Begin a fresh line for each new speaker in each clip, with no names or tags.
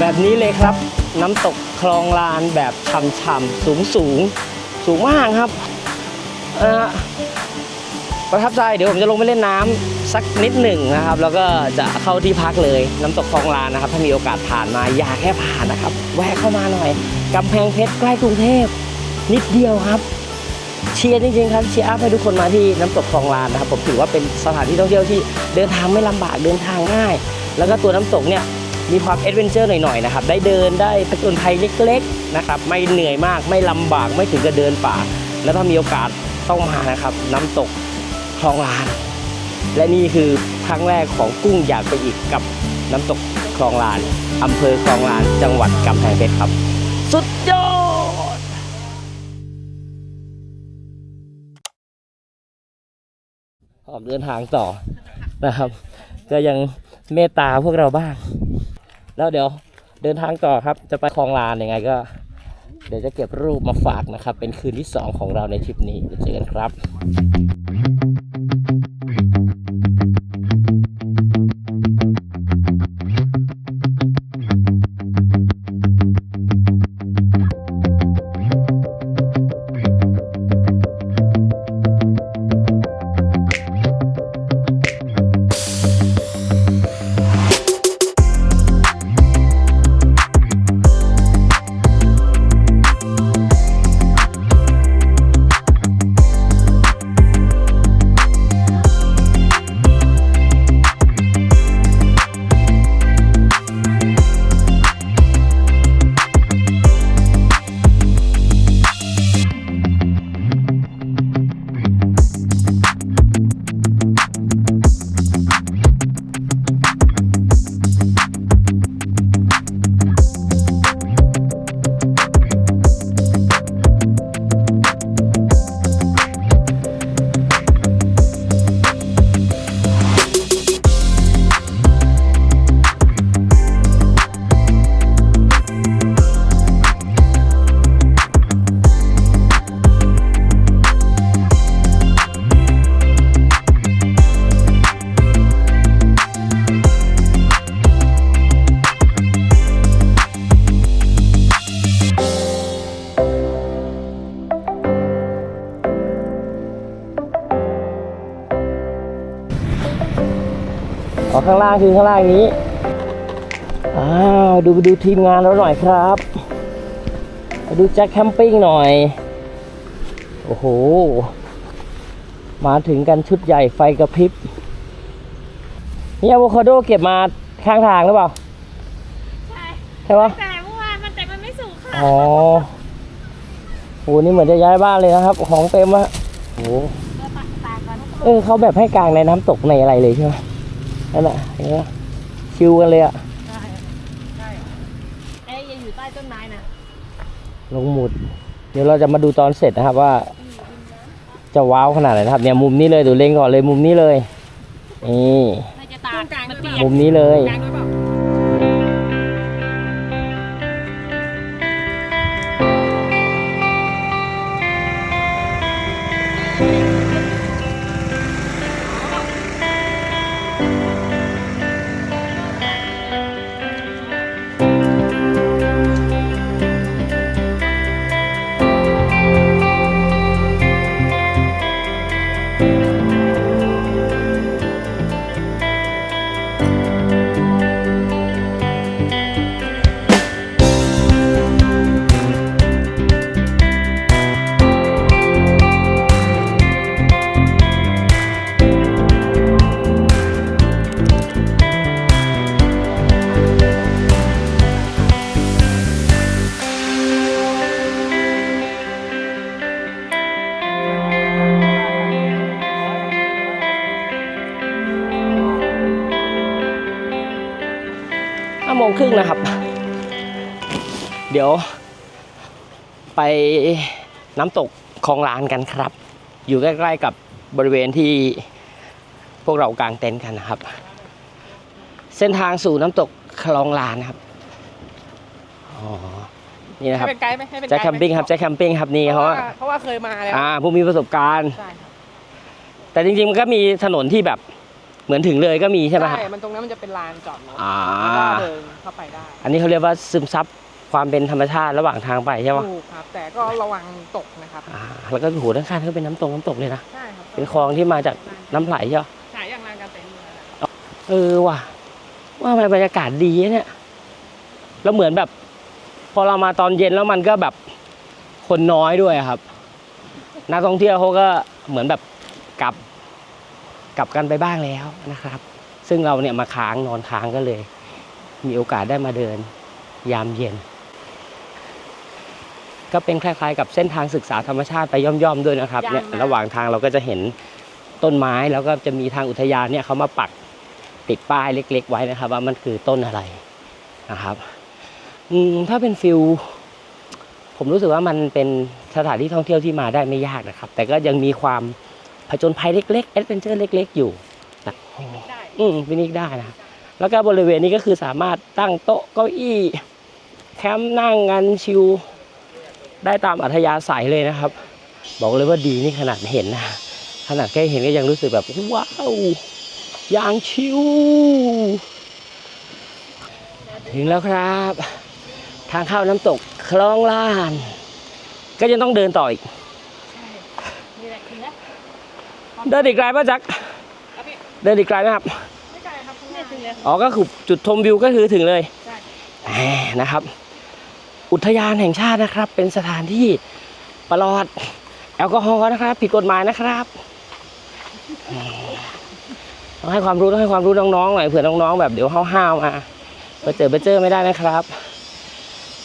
แบบนี้เลยครับ น้ำตกคลองลานแบบช่ำๆสูงสูงๆสูงมากครับประทับใจเดี๋ยวผมจะลงไปเล่นน้ำสักนิดหนึ่งนะครับ แล้วก็จะเข้าที่พักเลยน้ำตกคลองลานนะครับ ถ้ามีโอกาสผ่านมาอย่าแค่ผ่านนะครับ แวะเข้ามาหน่อยกำแพงเพชรใกล้กรุงเทพนิดเดียวครับเชียร์จริงๆครับเชียร์อัพให้ทุกคนมาที่น้ำตกคลองลานนะครับผมถือว่าเป็นสถานที่ท่องเที่ยวที่เดินทางไม่ลำบากเดินทางง่าย แล้วก็ตัวน้ำตกเนี่ย มีความเอดเวนเจอร์หน่อยๆนะครับ ได้เดินได้ผจญภัยเล็กๆนะครับ ไม่เหนื่อยมากไม่ลำบากไม่ถึงกับเดินป่า แล้วถ้ามีโอกาสต้องมานะครับ น้ำตกคลองลาน และนี่คือครั้งแรกของกุ้งอยากไปอีกกับน้ำตกคลองลานอำเภอคลองลานจังหวัดกำแพงเพชรครับ สุดยอดออกเดินทางต่อนะครับ ก็ยังเมตตาพวกเราบ้าง แล้วเดี๋ยวเดินทางต่อครับ จะไปคลองลานยังไงก็ เดี๋ยวจะเก็บรูปมาฝากนะครับ เป็นคืนที่ 2 ของเราในทริปนี้เดี๋ยวเจอกันครับ ข้างล่างคือข้างล่างนี้ อ้าวดูไปดูทีมงานเราหน่อยครับมาดูแจ็คแคมปิ้งหน่อย โอ้โห มาถึงกันชุดใหญ่ไฟกระพริบ นี่อะโวคาโดเก็บมาข้างทางหรือเปล่า
ใช่
ใช่ปะ
แต่เมื่อวานมันแต่มันไม่สุกค่ะ
อ๋อโหนี่เหมือนจะย้ายบ้านเลยนะครับ ของเต็มอะโอ้โห
เราตักตากก่อน
เออเขาแบบให้กลางในน้ำตกในอะไรเลยใช่ไหม นั่นแหละเห็นไหมชิวกันเลยอะ
ใช่ใช่เอ้ยยังอยู่ใต้ต้นไม้นะ
ลงหมุด เดี๋ยวเราจะมาดูตอนเสร็จนะครับว่า จะว้าวขนาดไหนนะครับ เนี่ยมุมนี้เลยดูเล็งก่อนเลยมุมนี้เลยนี่
น่าจะตากกลางมันเปียก
มุมนี้เลย
กลางด้วยเปล่า
ดี๋ยว ไปน้ำตกคลองลานกันครับ อยู่ใกล้ๆกับบริเวณที่พวกเรากางเต็นท์กันนะครับ เส้นทางสู่น้ำตกคลองลานนะครับอ๋อนี่นะครับ
ให้เป็นไกด์ไหมให้เป็นไก
แจ็ค
ด์
แคมปิ้งครับแจ็คแคมปิ้งครับนี่
เพ
เขา
ราะ
ว่า
ว่าเพราะว่าเคยมาแล้ว
อ่าผู้มีประสบการณ์
ใช่ครับ
แต่จริงๆมันก็มีถนนที่แบบเหมือนถึงเลยก็มีใช่ไหมฮะ
ใช่มันตรงนั้นมันจะเป็นลานจอดรถ
อ่า
แล้วก็เดินเข้าไปได้
อันนี้เขาเรียกว่าซึมซับ ความเป็นธรรมชาติระหว่างทางไปใช่ปะ
ถูกครับ แต่ก็ระวังตกนะครับ
อ่าแล้วก็โอ้โหด้านข้างก็เป็นน้ำตกน้ำตกเลยนะ
ใช่ครับ
เป็นคลองที่มาจากน้ำไหลใช่ปะ
ใช่อย่างลานการเต็นท์เลยนะครับ
เออว่ะว่ามันบรรยากาศดีนะเนี่ย แล้วเหมือนแบบ พอเรามาตอนเย็นแล้วมันก็แบบคนน้อยด้วยครับ นักท่องเที่ยวเขาก็เหมือนแบบกลับ กลับกันไปบ้างแล้วนะครับ ซึ่งเราเนี่ยมาค้างนอนค้างก็เลย มีโอกาสได้มาเดิน ยามเย็น ก็เป็นคล้ายๆ กับเส้นทางศึกษาธรรมชาติไปย่อมๆด้วยนะครับเนี่ยระหว่างทางเราก็จะเห็นต้นไม้แล้วก็จะมีทางอุทยานเนี่ยเขามาปักติดป้ายเล็ก ๆ ไว้นะครับ ว่ามันคือต้นอะไรนะครับอืมถ้าเป็นฟิลผมรู้สึกว่ามันเป็นสถานที่ท่องเที่ยวที่มาได้ไม่ยากนะครับ แต่ก็ยังมีความผจญภัยเล็กๆแอดเวนเจอร์เล็ก ๆ อยู่นะ
ได้
อืมพินิกได้นะครับแล้วก็บริเวณนี้ก็คือสามารถตั้งโต๊ะเก้าอี้แคมป์นั่งงานชิล ได้ตามอัธยาศัยเลยนะครับ บอกเลยว่าดีนี่ขนาดเห็นนะขนาดแค่เห็นก็ยังรู้สึกแบบว้าวอย่างชิลถึงแล้วครับ ทางเข้าน้ำตกคลองลาน ก็ยังต้องเดินต่ออีก
นี่แหละถึงแล้ว
เดินอีกไกลป่ะจัก
ครับพี่
เดินอีกไกลไหมครับ
ไม่ไกลครับข้างห
นี่
น้า
ถึงแล้ว
อ๋อก็คือจุดชมวิวก็คือถึงเลย
ใช่
แหมนะครับ อุทยานแห่งชาตินะครับ เป็นสถานที่ปลอดแอลกอฮอล์นะครับ ผิดกฎหมายนะครับอืมต้องให้ความรู้ต้องให้ความรู้น้องๆหน่อยเผื่อน้องๆแบบเดี๋ยวห้าวๆมาไปเจอไปเจอไม่ได้นะครับ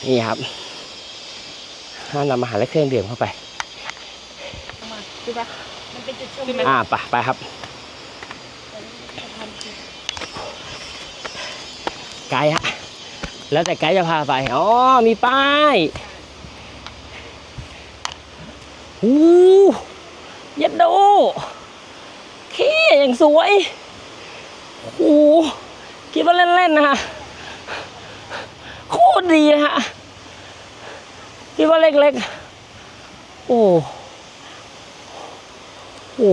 นี่ครับห้ามนำอาหารและเครื่องดื่มเข้าไป
เข้ามาขึ้นปะ
มันเป็นจุดชม
ขึ้นไหม
อ่าไปไปครับ ไกด์ฮะ แล้วแต่ไกด์จะพาไป อ๋อ มีป้ายหูยัดโดเขี้อย่างสวยโอ้คิดว่าเล่นๆนะฮะ โคตรดีนะฮะ คิดว่าเล็กๆ โอ้ โอ้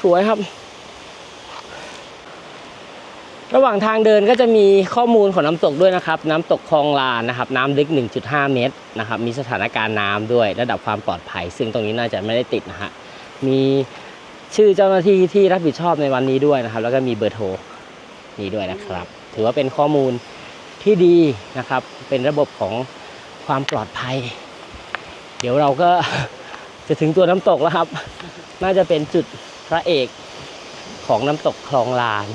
สวยครับ ระหว่างทางเดินก็จะมีข้อมูลของน้ำตกด้วยนะครับ น้ำตกคลองลานนะครับ น้ำลึก 1.5 เมตรนะครับ มีสถานการณ์น้ำด้วยระดับความปลอดภัย ซึ่งตรงนี้น่าจะไม่ได้ติดนะฮะมีชื่อเจ้าหน้าที่ที่รับผิดชอบในวันนี้ด้วยนะครับ แล้วก็มีเบอร์โทรนี้ด้วยนะครับ ถือว่าเป็นข้อมูลที่ดีนะครับ เป็นระบบของความปลอดภัย เดี๋ยวเราก็จะถึงตัวน้ำตกแล้วครับ น่าจะเป็นจุดพระเอกของน้ำตกคลองลาน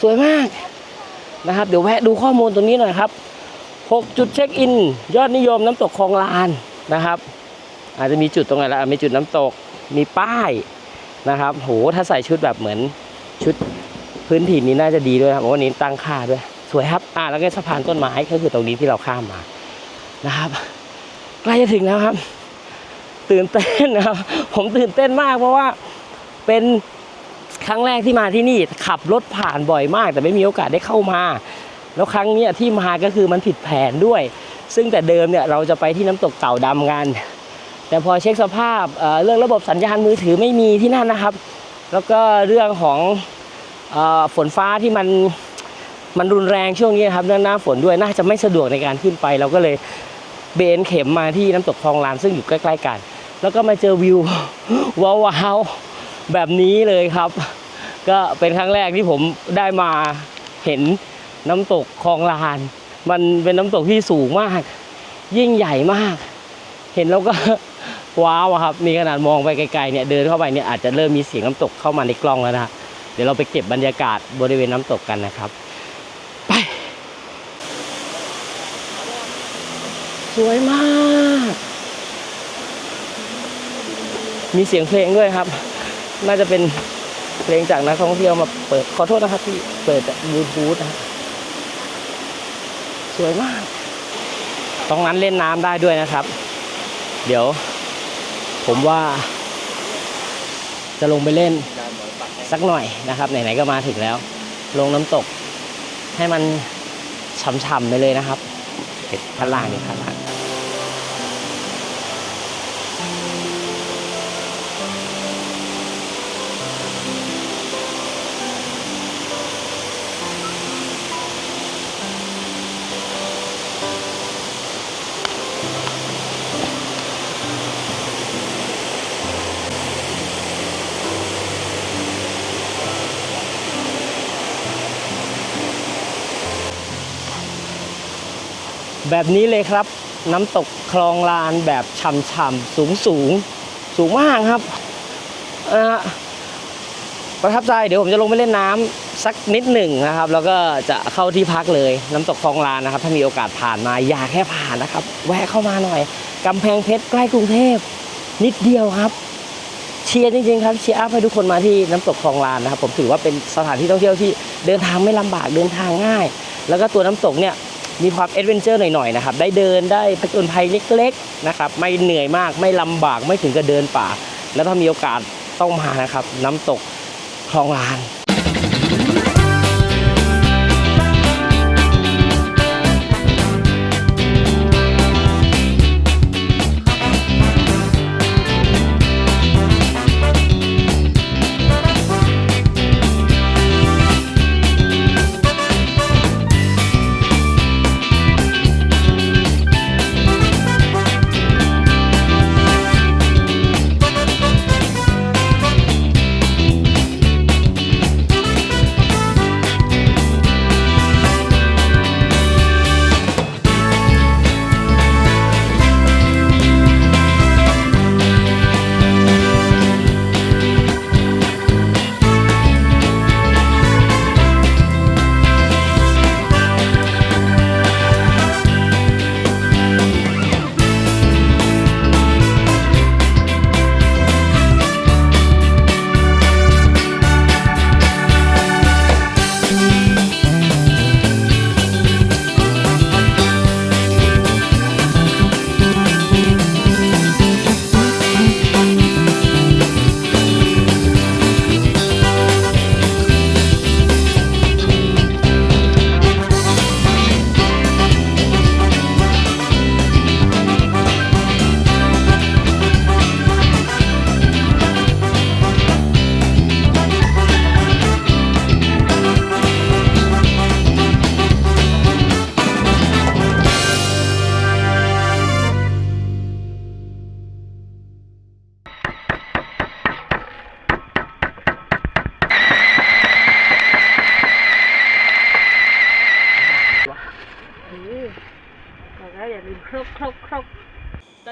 สวยมากนะครับ เดี๋ยวแวะดูข้อมูลตรงนี้หน่อยครับ 6 จุดเช็คอิน ยอดนิยมน้ำตกคลองลานนะครับ อาจจะมีจุดตรงไหนละมีจุดน้ำตกมีป้ายนะครับโหถ้าใส่ชุดแบบเหมือนชุดพื้นถิ่นนี้น่าจะดีด้วยครับวันนี้ตั้งค่าด้วย สวยครับ อ่าแล้วก็สะพานต้นไม้ก็คือตรงนี้ที่เราข้ามมานะครับใกล้จะถึงแล้วครับ ตื่นเต้นนะครับ ผมตื่นเต้นมากเพราะว่าเป็น ครั้งแรกที่มาที่นี่ขับรถผ่านบ่อยมาก แต่ไม่มีโอกาสได้เข้ามา แล้วครั้งนี้ที่มาก็คือมันผิดแผนด้วย ซึ่งแต่เดิมเนี่ยเราจะไปที่น้ำตกเต่าดำกันแต่พอเช็คสภาพเเรื่องระบบสัญญาณมือถือไม่มีที่นั่นนะครับ แล้วก็เรื่องของอฝนฟ้าที่มันมันรุนแรงช่วงนี้นครับเรื่องหน้าฝนด้วยน่าจะไม่สะดวกในการขึ้นไป เราก็เลยเบนเข็มมาที่น้ำตกคลองลานซึ่งอยู่ใกล้ ๆ กัน แล้วก็มาเจอวิวว้าวแบบนี้เลยครับ ก็เป็นครั้งแรกที่ผมได้มาเห็นน้ำตกคลองลาน มันเป็นน้ำตกที่สูงมาก ยิ่งใหญ่มาก เห็นแล้วก็ว้าวครับมีขนาดมองไปไกลๆเนี่ยเดินเข้าไปเนี่ยอาจจะเริ่มมีเสียงน้ำตกเข้ามาในกล้องแล้วนะฮะเดี๋ยวเราไปเก็บบรรยากาศบริเวณน้ำตกกันนะครับ ไป สวยมาก มีเสียงเพลงด้วยครับ น่าจะเป็น เพลงจากนักท่องเที่ยวมาเปิดขอโทษนะครับพี่เปิดบลูทูธนะสวยมาก ตรงนั้นเล่นน้ำได้ด้วยนะครับ เดี๋ยว ผมว่า จะลงไปเล่นสักหน่อยนะครับ ไหนๆก็มาถึงแล้ว ลงน้ำตก ให้มันฉ่ำๆไปเลยนะครับเห็ดพล่างนี่พล่าง แบบนี้เลยครับ น้ำตกคลองลานแบบช่ำๆสูงสูงสูงมากครับนะฮะประทับใจเดี๋ยวผมจะลงไปเล่นน้ำสักนิดหนึ่งนะครับ แล้วก็จะเข้าที่พักเลยน้ำตกคลองลานนะครับ ถ้ามีโอกาสผ่านมาอย่าแค่ผ่านนะครับ แวะเข้ามาหน่อยกำแพงเพชรใกล้กรุงเทพนิดเดียวครับ เชียร์จริงๆครับเชียร์อัพให้ทุกคนมาที่น้ำตกคลองลานนะครับ ผมถือว่าเป็นสถานที่ท่องเที่ยวที่เดินทางไม่ลำบากเดินทางง่าย แล้วก็ตัวน้ำตกเนี่ย มีความเอดเวนเจอร์หน่อยๆนะครับ ได้เดินได้ผจญภัยเล็กๆนะครับ ไม่เหนื่อยมากไม่ลำบากไม่ถึงกับเดินป่า แล้วถ้ามีโอกาสต้องมานะครับ น้ำตกคลองลาน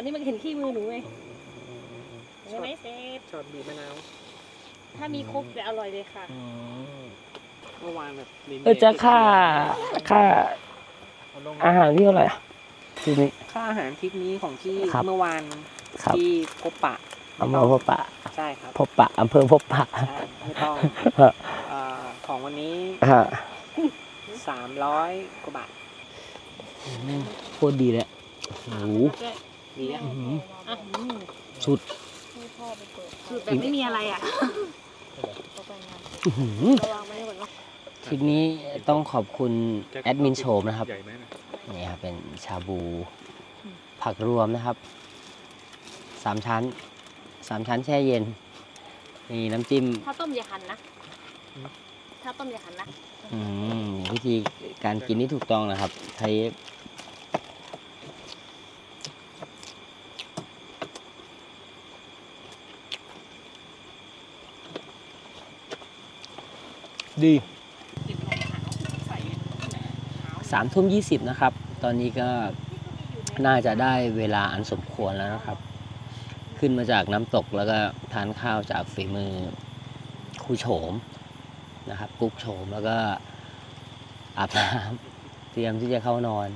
นนี้มันเห็นขี้มือหนูไงใช่ไหมเซฟ
ช็อตบีบมะนาว
ถ้ามีครบจะอร่อยเลยค่ะ
เมื่อวานแบบลิ้น
เออจะค่าค่า
เอาลง
อาหารที่เท่าไหร่อะทีนี้
ค่าอาหารทริปนี้ของที่
ครับ
เมื่อวาน
ครับ
ที่พบปะ
อำเภอพบปะ
ใช่ครับ
พบปะอำเภอพบปะ
ใช่ไม่ต้อง
ฮะ
เอ่อของวันนี้
ฮะ
สามร้อยกว่าบาท
โคตรดีเลยโอ้โห
ดีอะ
อื้ อหือ
อะ
สุด
สูตรแบบไม่มีอะไรอะ
อื้อหือ
ระวังไม่ให้หมดเนาะ
คลิปนี้ต้องขอบคุณแอดมินโชมนะครับ
ใหญ่ไหมนะ
นี่ครับเป็นชาบูผักรวมนะครับสามชั้นสามชั้นแช่เย็นมีน้ำจิ้ม
ถ้าต้มอย่าหันนะถ้าต้มอย่าหันนะ
อืมวิธีการกินที่ถูกต้องนะครับใช้ ดี สามทุ่มยี่สิบนะครับ ตอนนี้ก็น่าจะได้เวลาอันสมควรแล้วนะครับ ขึ้นมาจากน้ำตกแล้วก็ทานข้าวจากฝีมือครูโฉมนะครับ กุ๊กโฉมแล้วก็อาบน้ำเตรียมที่จะเข้านอน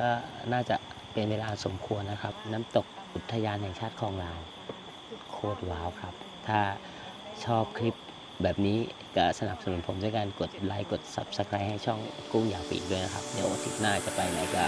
ก็น่าจะเป็นเวลาสมควรนะครับ น้ำตกอุทยานแห่งชาติคลองลานโคตรว้าวครับ ถ้าชอบคลิป แบบนี้ก็สนับสนุนผมด้วยการกดไลค์กด Subscribe ให้ช่องกุ้งอยากปีกด้วยนะครับ เดี๋ยวอาทิตย์หน้าจะไปไหนก็